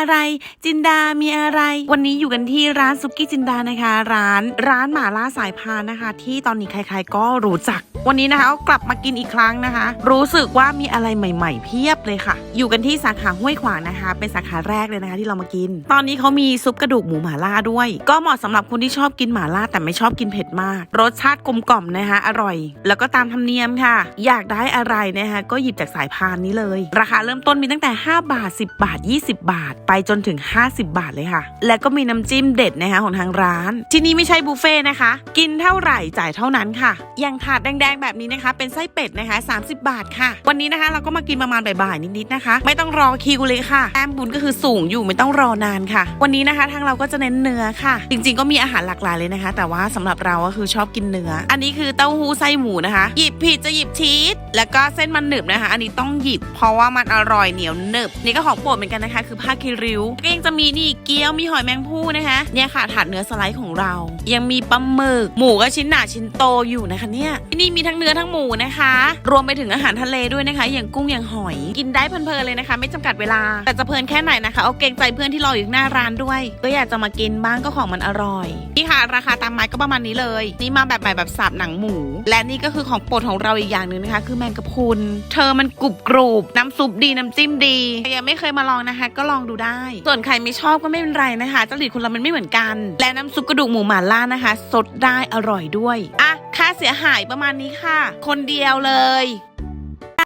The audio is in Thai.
อะไร จินดา มีอะไร วันนี้อยู่กันที่ร้านซุกี้จินดานะคะ ร้านร้านหมาล่าสายพานนะคะ ที่ตอนนี้ใครๆก็รู้จัก วันนี้นะคะกลับมากินอีกครั้งนะคะ รู้สึกว่ามีอะไรใหม่ๆ เพียบเลยค่ะ อยู่กันที่สาขาห้วยขวางนะคะ เป็นสาขาแรกเลยนะคะที่เรามากิน ตอนนี้เขามีซุปกระดูกหมูหมาล่าด้วย ก็เหมาะสำหรับคนที่ชอบกินหมาล่าแต่ไม่ชอบกินเผ็ดมาก รสชาติกลมกล่อมนะคะ อร่อย แล้วก็ตามธรรมเนียมค่ะ อยากได้อะไรนะคะก็หยิบจากสายพานนี้เลย ราคาเริ่มต้นมีตั้งแต่ 5 บาท 10 บาท 20 บาทไปจนถึง 50 บาทเลยค่ะ และก็มีน้ำจิ้มเด็ดนะคะของทางร้าน ที่นี่ไม่ใช่บุฟเฟ่นะคะ กินเท่าไหร่จ่ายเท่านั้นค่ะ อย่างถาดแดงๆแบบนี้นะคะ เป็นไส้เป็ดนะคะ 30 บาทค่ะ วันนี้นะคะเราก็มากินประมาณบ่ายๆนิดๆนะคะ ไม่ต้องรอคิวเลยค่ะแต้มบุญก็คือสูงอยู่ไม่ต้องรอนานค่ะ วันนี้นะคะทางเราก็จะเน้นเนื้อค่ะ จริงๆก็มีอาหารหลากหลายเลยนะคะ แต่ว่าสำหรับเราก็คือชอบกินเนื้อ อันนี้คือเต้าหู้ไส้หมูนะคะ หยิบผิดจะหยิบชีสแล้วก็เส้นมันหนึบนะคะ อันนี้ต้องหยิบเพราะว่ามันอร่อยเหนียวหนึบนี่ก็ของโปรดเหมือนกันนะคะ คือผ้าคิริ้ว ก็ยังจะมีนี่เกี๊ยวมีหอยแมงภู่นะคะเนี่ยค่ะถาดเนื้อสไลด์ของเรา ยังมีปลาหมึกหมูก็ชิ้นหนาชิ้นโตอยู่นะคะเนี่ยที่นี่มีทั้งเนื้อทั้งหมูนะคะ รวมไปถึงอาหารทะเลด้วยนะคะ อย่างกุ้งอย่างหอยกินได้เพลินๆเลยนะคะ ไม่จำกัดเวลา แต่จะเพลินแค่ไหนนะคะเอาเกรงใจเพื่อนที่รออยู่หน้าร้านด้วย ก็อยากจะมากินบ้างก็ของมันอร่อยนี่ค่ะ ราคาตามไม้ก็ประมาณนี้เลย นี่มาแบบใหม่แบบสับหนังหมู และนี่ก็คือของโปรดของเราอีกอย่างหนึ่งนะคะ คือแมงกะพรุนเธอมันกรุบกรูบน้ำซุปดีน้ำจิ้มดีใครยังไม่เคยมาลองนะคะ ก็ลองดูไดได้ ส่วนใครไม่ชอบก็ไม่เป็นไรนะคะจริตคนเรามันไม่เหมือนกัน และน้ำซุปกระดูกหมูหม่าล่านะคะ สดได้อร่อยด้วยอะค่าเสียหายประมาณนี้ค่ะ คนเดียวเลย